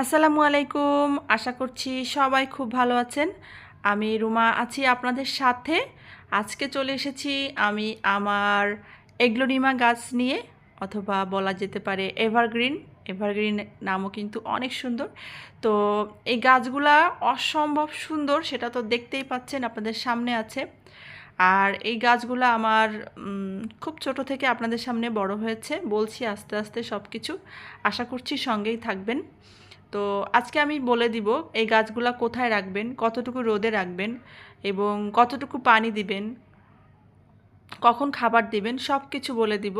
আসসালামু আলাইকুম। আশা করছি সবাই খুব ভালো আছেন। আমি রুমা আছি আপনাদের সাথে। আজকে চলে এসেছি আমি আমার এগ্লোনিমা গাছ নিয়ে, অথবা বলা যেতে পারে এভারগ্রিন। এভারগ্রিন নামও কিন্তু অনেক সুন্দর। তো এই গাছগুলা অসম্ভব সুন্দর, সেটা তো দেখতেই পাচ্ছেন আপনাদের সামনে আছে। আর এই গাছগুলো আমার খুব ছোট থেকে আপনাদের সামনে বড় হয়েছে। বলছি আস্তে আস্তে সব কিছু আশা করছি সঙ্গেই থাকবেন। তো আজকে আমি বলে দিব এই গাছগুলা কোথায় রাখবেন, কতটুকু রোদে রাখবেন এবং কতটুকু পানি দিবেন, কখন খাবার দিবেন সব কিছু বলে দিব।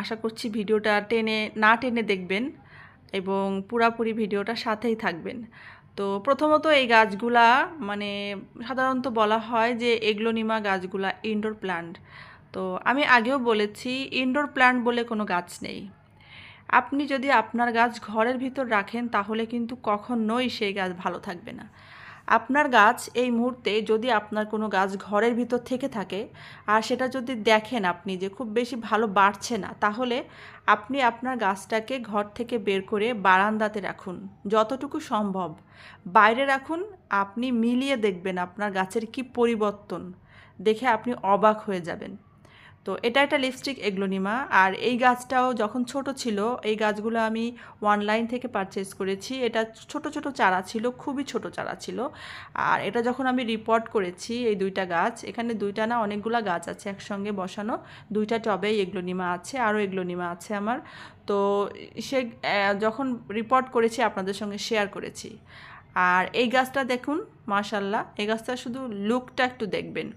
আশা করছি ভিডিওটা টেনে, না টেনে দেখবেন এবং পুরাপুরি ভিডিওটা সাথেই থাকবেন। তো প্রথমত এই গাছগুলা মানে সাধারণত বলা হয় যে এগ্লোনিমা গাছগুলা, ইনডোর প্ল্যান্ট তো আমি আগেও বলেছি, ইনডোর প্ল্যান্ট বলে কোনো গাছ নেই। আপনি যদি আপনার গাছ ঘরের ভিতর রাখেন, তাহলে কিন্তু কখনোই সেই গাছ ভালো থাকবে না। আপনার গাছ এই মুহূর্তে যদি আপনার কোনো গাছ ঘরের ভিতর থেকে থাকে, আর সেটা যদি দেখেন আপনি যে খুব বেশি ভালো বাড়ছে না, তাহলে আপনি আপনার গাছটাকে ঘর থেকে বের করে বারান্দাতে রাখুন, যতটুকু সম্ভব। বাইরে রাখুন, আপনি মিলিয়ে দেখবেন আপনার গাছের কি পরিবর্তন। দেখে আপনি অবাক হয়ে যাবেন। তো এটা একটা লিপস্টিক এগ্লোনিমা। আর এই গাছটাও যখন ছোট ছিল, এই গাছগুলো আমি অনলাইন থেকে পারচেজ করেছি। এটা ছোট ছোট চারা ছিল, খুবই ছোট চারা ছিল। আর এটা যখন আমি রিপোর্ট করেছি এই দুইটা গাছ, এখানে দুইটা না অনেকগুলা গাছ আছে একসঙ্গে বসানো। দুইটা টবেই এগ্লোনিমা আছে, আরও এগ্লোনিমা আছে আমার। তো সে যখন রিপোর্ট করেছি, আপনাদের সঙ্গে শেয়ার করেছি। আর এই গাছটা দেখুন মাশাল্লাহ এই গাছটা শুধু লুকটা একটু দেখবেন।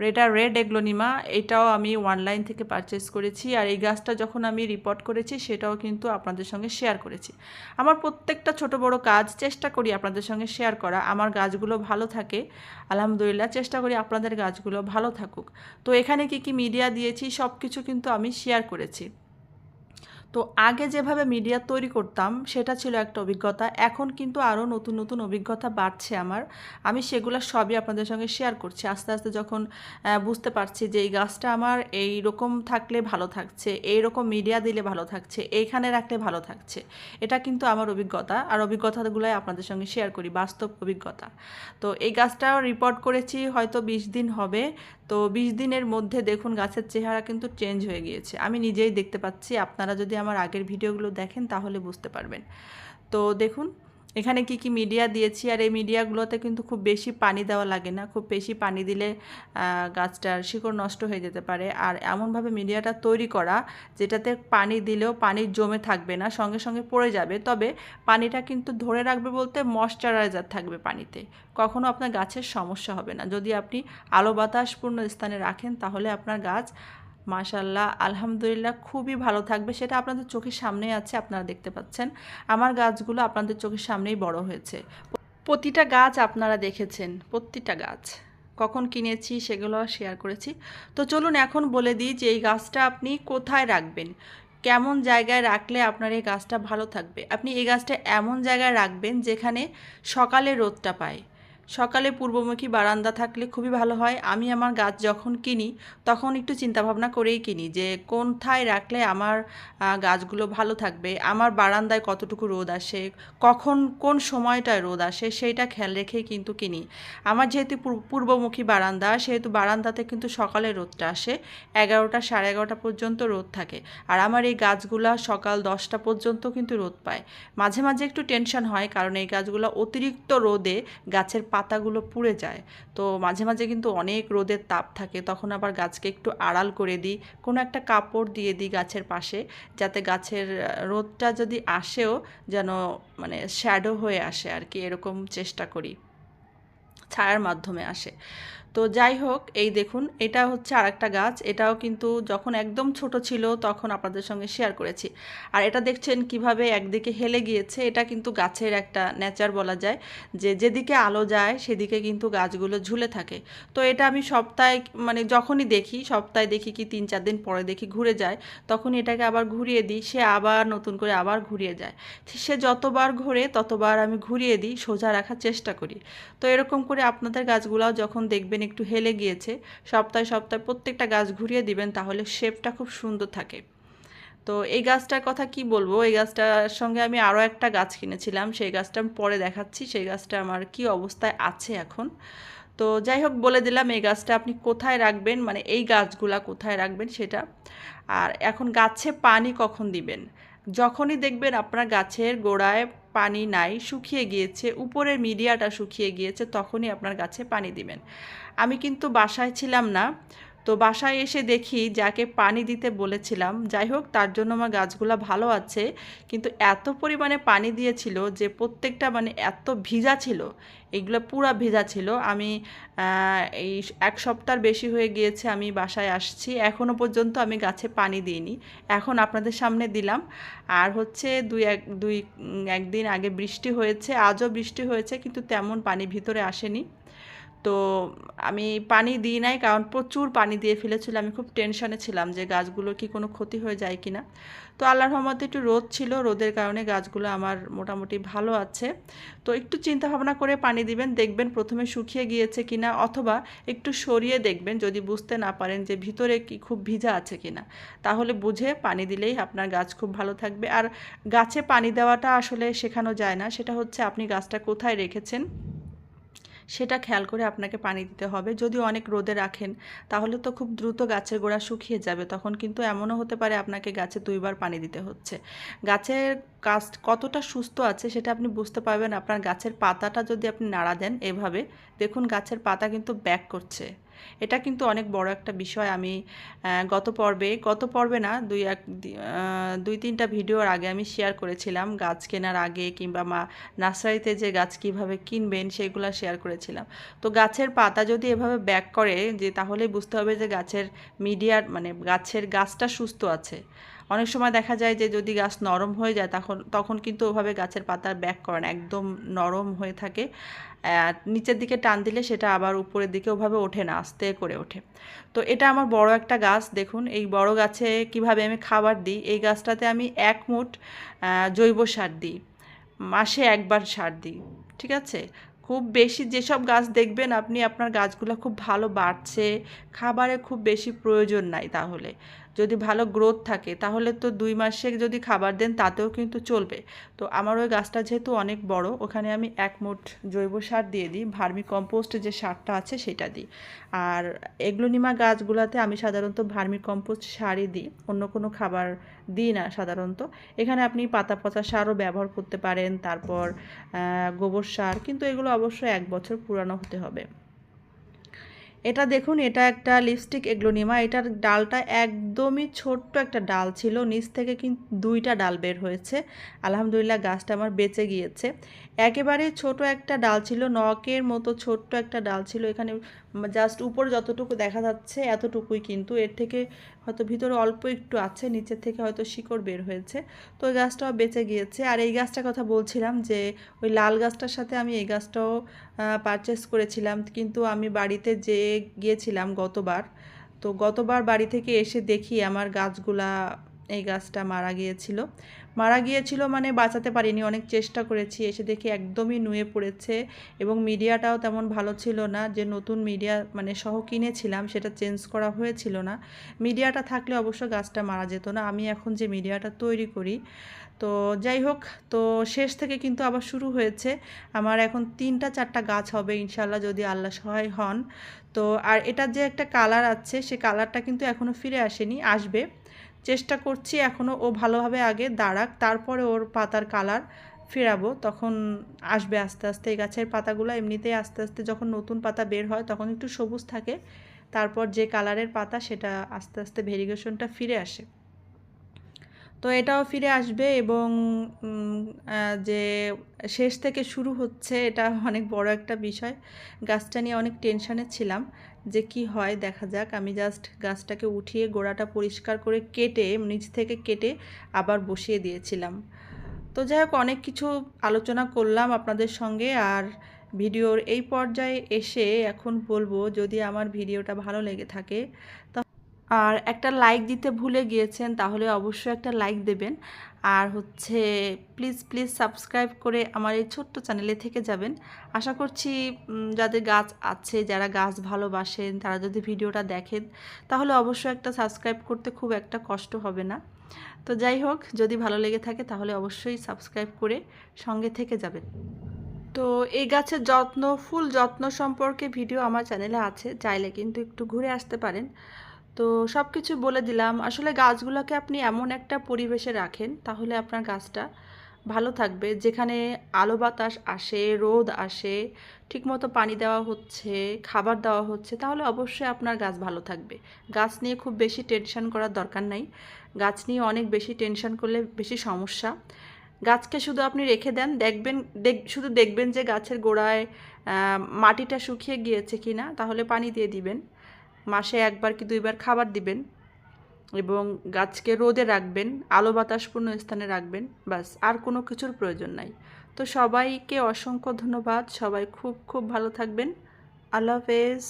এটা রেড এগ্লোনিমা, এটাও আমি অনলাইন থেকে পারচেস করেছি। আর এই গাছটা যখন আমি রিপোর্ট করেছি, সেটাও কিন্তু আপনাদের সঙ্গে শেয়ার করেছি। আমার প্রত্যেকটা ছোট বড় কাজ চেষ্টা করি আপনাদের সঙ্গে শেয়ার করা। আমার গাছগুলো ভালো থাকে, আলহামদুলিল্লাহ চেষ্টা করি আপনাদের গাছগুলো ভালো থাকুক। তো এখানে কি কি মিডিয়া দিয়েছি সব কিছু কিন্তু আমি শেয়ার করেছি। তো আগে যেভাবে মিডিয়া তৈরি করতাম, সেটা ছিল একটা অভিজ্ঞতা। এখন কিন্তু আরও নতুন নতুন অভিজ্ঞতা বাড়ছে আমার। আমি সেগুলো সবই আপনাদের সঙ্গে শেয়ার করছি। আস্তে আস্তে যখন বুঝতে পারছি যে এই গাছটা আমার এই রকম থাকলে ভালো থাকছে এই রকম মিডিয়া দিলে ভালো থাকছে, এইখানে রাখলে ভালো থাকছে, এটা কিন্তু আমার অভিজ্ঞতা। আর অভিজ্ঞতাগুলোই আপনাদের সঙ্গে শেয়ার করি, বাস্তব অভিজ্ঞতা। তো এই গাছটা রিপোর্ট করেছি, হয়তো বিশ দিন হবে। তো বিশ দিনের মধ্যে দেখুন গাছের চেহারা কিন্তু চেঞ্জ হয়ে গিয়েছে। আমি নিজেই দেখতে পাচ্ছি, আপনারা যদি আমার আগের ভিডিওগুলো দেখেন তাহলে বুঝতে পারবেন। তো দেখুন, এখানে কি কি মিডিয়া দিয়েছি, আর এই মিডিয়াগুলোতে কিন্তু খুব বেশি পানি দেওয়া লাগে না। খুব বেশি পানি দিলে গাছটার শিকড় নষ্ট হয়ে যেতে পারে। আর এমনভাবে মিডিয়াটা তৈরি করা, যেটাতে পানি দিলেও পানি জমে থাকবে না, সঙ্গে সঙ্গে পড়ে যাবে। তবে পানিটা কিন্তু ধরে রাখবে বলতে ময়শ্চারাইজার থাকবে পানিতে। কখনো আপনার গাছের সমস্যা হবে না। যদি আপনি আলো বাতাসপূর্ণ স্থানে রাখেন, তাহলে আপনার গাছ মাশাল্লাহ আলহামদুলিল্লাহ খুবই ভালো থাকবে। সেটা আপনাদের চোখের সামনেই আছে, আপনারা দেখতে পাচ্ছেন। আমার গাছগুলো আপনাদের চোখের সামনেই বড় হয়েছে। প্রতিটা গাছ আপনারা দেখেছেন, প্রতিটা গাছ। কখন কিনেছি সেগুলো শেয়ার করেছি। তো চলুন এখন বলে দিই যে এই গাছটা আপনি কোথায় রাখবেন? কেমন জায়গায় রাখলে আপনার এই গাছটা ভালো থাকবে? আপনি এই গাছটা এমন জায়গায় রাখবেন যেখানে সকালে রোদটা পায়। সকালে পূর্বমুখী বারান্দা থাকলে খুবই ভালো হয়। আমি আমার গাছ যখন কিনি, তখন একটু চিন্তাভাবনা করেই কিনি যে কোনথায় রাখলে আমার গাছগুলো ভালো থাকবে, আমার বারান্দায় কতটুকু রোদ আসে, কখন কোন সময়টায় রোদ আসে সেইটা খেয়াল রেখেই কিন্তু কিনি। আমার যেহেতু পূর্বমুখী বারান্দা, সেহেতু বারান্দাতে কিন্তু সকালে রোদটা আসে, এগারোটা সাড়ে এগারোটা পর্যন্ত রোদ থাকে। আর আমার এই গাছগুলা সকাল দশটা পর্যন্ত কিন্তু রোদ পায়। মাঝে মাঝে একটু টেনশন হয়, কারণ এই গাছগুলো অতিরিক্ত রোদে গাছের পাতাগুলো পুড়ে যায়। তো মাঝে মাঝে কিন্তু অনেক রোদের তাপ থাকে। তখন আবার গাছকে একটু আড়াল করে দিই, কোনো একটা কাপড় দিয়ে দিই গাছের পাশে, যাতে গাছের রোদটা যদি আসেও যেন মানে শ্যাডো হয়ে আসে আর কি এরকম চেষ্টা করি। ছায়ার মাধ্যমে আসে। তো যাই হোক, এই দেখুন, এটা হচ্ছে আরেকটা গাছ। এটাও কিন্তু যখন একদম ছোট ছিল, তখন আপনাদের সঙ্গে শেয়ার করেছি। আর এটা দেখছেন কীভাবে একদিকে হেলে গিয়েছে? এটা কিন্তু গাছের একটা নেচার বলা যায়। যে যেদিকে আলো যায়, সেদিকে কিন্তু গাছগুলো ঝুলে থাকে। তো এটা আমি সপ্তাহে মানে যখনই দেখি, সপ্তাহে দেখি কি তিন চার দিন পরে দেখি ঘুরে যায় তখন এটাকে আবার ঘুরিয়ে দিই। সে আবার নতুন করে আবার ঘুরিয়ে যায়। সে যতবার ঘোরে, ততবার আমি ঘুরিয়ে দিই, সোজা রাখার চেষ্টা করি। তো এরকম করে আপনাদের গাছগুলাও যখন দেখবেন একটু হেলে গিয়েছে, সপ্তাহে সপ্তাহে প্রত্যেকটা গাছ ঘুরিয়ে দিবেন, তাহলে শেপটা খুব সুন্দর থাকে। তো এই গাছটার কথা কি বলব? এই গাছটার সঙ্গে আমি আরও একটা গাছ কিনেছিলাম, সেই গাছটা আমি পরে দেখাচ্ছি, সেই গাছটা আমার কি অবস্থায় আছে এখন। তো যাই হোক, বলে দিলাম এই গাছটা আপনি কোথায় রাখবেন মানে এই গাছগুলা কোথায় রাখবেন সেটা। আর এখন গাছে পানি কখন দিবেন? যখনই দেখবেন আপনার গাছের গোড়ায় পানি নাই, শুকিয়ে গিয়েছে, উপরের মিডিয়াটা শুকিয়ে গিয়েছে, তখনই আপনার গাছে পানি দিবেন। আমি কিন্তু বাসায় ছিলাম না। তো বাসায় এসে দেখি যাকে পানি দিতে বলেছিলাম। যাই হোক, তার জন্য আমার গাছগুলো ভালো আছে। কিন্তু এত পরিমাণে পানি দিয়েছিল যে প্রত্যেকটা মানে এত ভিজা ছিল। এগুলো পুরা ভেজা ছিল। আমি এই এক সপ্তাহ বেশি হয়ে গিয়েছে আমি বাসায় আসছি। এখনও পর্যন্ত আমি গাছে পানি দিইনি। এখন আপনাদের সামনে দিলাম। আর হচ্ছে দুই এক, দুই একদিন আগে বৃষ্টি হয়েছে। আজও বৃষ্টি হয়েছে, কিন্তু তেমন পানি ভিতরে আসেনি। তো আমি পানি দিই নাই, কারণ প্রচুর পানি দিয়ে ফেলেছিল। আমি খুব টেনশনে ছিলাম যে গাছগুলোর কি কোনো ক্ষতি হয়ে যায় কি না তো আল্লাহর রহমতে একটু রোদ ছিল, রোদের কারণে গাছগুলো আমার মোটামুটি ভালো আছে। তো একটু চিন্তা ভাবনা করে পানি দিবেন, দেখবেন প্রথমে শুকিয়ে গিয়েছে কি না অথবা একটু সরিয়ে দেখবেন যদি বুঝতে না পারেন যে ভিতরে কি খুব ভিজা আছে কিনা। তাহলে বুঝে পানি দিলেই আপনার গাছ খুব ভালো থাকবে। আর গাছে পানি দেওয়াটা আসলে শেখানো যায় না। সেটা হচ্ছে আপনি গাছটা কোথায় রেখেছেন? সেটা খেয়াল করে আপনাকে পানি দিতে হবে। যদি অনেক রোদে রাখেন, তাহলে তো খুব দ্রুত গাছের গোড়া শুকিয়ে যাবে। তখন কিন্তু এমনও হতে পারে আপনাকে গাছে দুইবার পানি দিতে হচ্ছে। গাছের গাছ কতটা সুস্থ আছে সেটা আপনি বুঝতে পারবেন। আপনার গাছের পাতাটা যদি আপনি নাড়া দেন এভাবে, দেখুন গাছের পাতা কিন্তু ব্যাক করছে। এটা কিন্তু অনেক বড় একটা বিষয়। আমি গত পর্বে গত পর্বে না, দুই এক দুই তিনটা ভিডিওর আগে আমি শেয়ার করেছিলাম, গাছ কেনার আগে কিংবা মা নার্সারিতে যে গাছ কীভাবে কিনবেন সেগুলো শেয়ার করেছিলাম। তো গাছের পাতা যদি এভাবে ব্যাক করে, যে তাহলে বুঝতে হবে যে গাছের মিডিয়ার মানে গাছের গাছটা সুস্থ আছে। অনেক সময় দেখা যায় যে যদি গাছ নরম হয়ে যায় তখন তখন কিন্তু ওভাবে গাছের পাতার ব্যাক করেন একদম নরম হয়ে থাকে। নিচের দিকে টান দিলে সেটা আবার উপরের দিকে ওভাবে ওঠে না, আস্তে করে ওঠে। তো এটা আমার বড় একটা গাছ, দেখুন, এই বড় গাছে কীভাবে আমি খাবার দিই, এই গাছটাতে আমি এক মুঠ জৈব সার দিই, মাসে একবার সার দিই, ঠিক আছে? খুব বেশি যেসব গাছ দেখবেন আপনি, আপনার গাছগুলো খুব ভালো বাড়ছে, খাবারে খুব বেশি প্রয়োজন নাই তাহলে। যদি ভালো গ্রোথ থাকে, তাহলে তো দুই মাসে যদি খাবার দেন, তাতেও কিন্তু চলবে। তো আমার ওই গাছটা যেহেতু অনেক বড়, ওখানে আমি এক মুঠ জৈব সার দিয়ে দিই ভার্মি কম্পোস্ট যে সারটা আছে সেটা দিই। আর এগ্লোনিমা গাছগুলোতে আমি সাধারণত ভার্মি কম্পোস্ট সারই দিই, অন্য কোনো খাবার দিই না সাধারণত। এখানে আপনি পাতা পচা সারও ব্যবহার করতে পারেন, তারপর গোবর সার, কিন্তু এগুলো অবশ্যই এক বছর পুরানো হতে হবে। এটা দেখুন, এটা একটা লিপস্টিক এগ্লোনিমা। এটার ডালটা একদমই ছোট্ট একটা ডাল ছিল। নিচ থেকে কিন্তু দুইটা ডাল বের হয়েছে। আলহামদুলিল্লাহ গাছটা আমার বেঁচে গিয়েছে। একেবারে ছোট একটা ডাল ছিল, নখের মতো ছোট্ট একটা ডাল ছিল। এখানে জাস্ট উপর যতটুকু দেখা যাচ্ছে এতটুকুই কিন্তু। এর থেকে হয়তো ভিতরে অল্প একটু আছে, নিচের থেকে হয়তো শিকড় বের হয়েছে। তো গাছটাও বেঁচে গিয়েছে। আর এই গাছটার কথা বলছিলাম যে, ওই লাল গাছটার সাথে আমি এই গাছটাও পারচেস করেছিলাম। কিন্তু আমি বাড়িতে যে গিয়েছিলাম গতবার, তো গতবার বাড়ি থেকে এসে দেখি আমার গাছগুলা, এই গাছটা মারা গিয়েছিল। মারা গিয়েছিল মানে বাঁচাতে পারিনি। অনেক চেষ্টা করেছি, এসে দেখি একদমই নুয়ে পড়েছে এবং মিডিয়াটাও তেমন ভালো ছিল না যে নতুন মিডিয়া মানে সহ কিনেছিলাম, সেটা চেঞ্জ করা হয়েছিল না। মিডিয়াটা থাকলে অবশ্য গাছটা মারা যেত না। আমি এখন যে মিডিয়াটা তৈরি করি, তো যাই হোক, তো শেষ থেকে কিন্তু আবার শুরু হয়েছে। আমার এখন তিনটা চারটা গাছ হবে ইনশাল্লাহ যদি আল্লাহ সহায় হন। তো আর এটার যে একটা কালার আছে, সে কালারটা কিন্তু এখনও ফিরে আসেনি, আসবে। চেষ্টা করছি এখনও ও ভালোভাবে আগে দাঁড়াক, তারপরে ওর পাতার কালার ফেরাবো। তখন আসবে আস্তে আস্তে, এই গাছের পাতাগুলো এমনিতেই আস্তে আস্তে যখন নতুন পাতা বের হয় তখন একটু সবুজ থাকে, তারপর যে কালারের পাতা সেটা আস্তে আস্তে ভেরিগেশনটা ফিরে আসে। তো এটাও ফিরে আসবে এবং যে শেষ থেকে শুরু হচ্ছে এটা অনেক বড় একটা বিষয়। গাছটা নিয়ে অনেক টেনশনে ছিলাম। যে কি হয় দেখা যাক। আমি জাস্ট গাছটাকে উঠিয়ে গোড়াটা পরিষ্কার করে কেটে, নিচ থেকে কেটে আবার বসিয়ে দিয়েছিলাম। তো যাই হোক, অনেক কিছু আলোচনা করলাম আপনাদের সঙ্গে আর ভিডিওর এই পর্যায়ে এসে এখন বলব, যদি আমার ভিডিওটা ভালো লেগে থাকে আর একটা লাইক দিতে ভুলে গিয়েছেন, তাহলে অবশ্যই একটা লাইক দেবেন। আর হচ্ছে প্লিজ প্লিজ সাবস্ক্রাইব করে আমার এই ছোট্ট চ্যানেলে থেকে যাবেন। আশা করছি যাদের গাছ আছে, যারা গাছ ভালোবাসেন, তারা যদি ভিডিওটা দেখেন, তাহলে অবশ্যই একটা সাবস্ক্রাইব করতে খুব একটা কষ্ট হবে না। তো যাই হোক, যদি ভালো লেগে থাকে, তাহলে অবশ্যই সাবস্ক্রাইব করে সঙ্গে থেকে যাবেন। তো এই গাছের যত্ন, ফুল যত্ন সম্পর্কে ভিডিও আমার চ্যানেলে আছে, চাইলে কিন্তু একটু ঘুরে আসতে পারেন। তো সব কিছু বলে দিলাম। আসলে গাছগুলোকে আপনি এমন একটা পরিবেশে রাখেন, তাহলে আপনার গাছটা ভালো থাকবে। যেখানে আলো বাতাস আসে, রোদ আসে, ঠিকমতো পানি দেওয়া হচ্ছে, খাবার দেওয়া হচ্ছে, তাহলে অবশ্যই আপনার গাছ ভালো থাকবে। গাছ নিয়ে খুব বেশি টেনশন করার দরকার নাই। গাছ নিয়ে অনেক বেশি টেনশন করলে বেশি সমস্যা। গাছকে শুধু আপনি রেখে দেন, দেখবেন, দেখ, শুধু দেখবেন যে গাছের গোড়ায় মাটিটা শুকিয়ে গিয়েছে কি না তাহলে পানি দিয়ে দিবেন। মাসে একবার কি দুইবার খাবার দিবেন এবং গাছকে রোদে রাখবেন, আলো বাতাসপূর্ণ স্থানে রাখবেন বাস আর কোনো কিছুর প্রয়োজন নাই। তো সবাইকে অসংখ্য ধন্যবাদ, সবাই খুব খুব ভালো থাকবেন। আল্লাহ হাফেজ।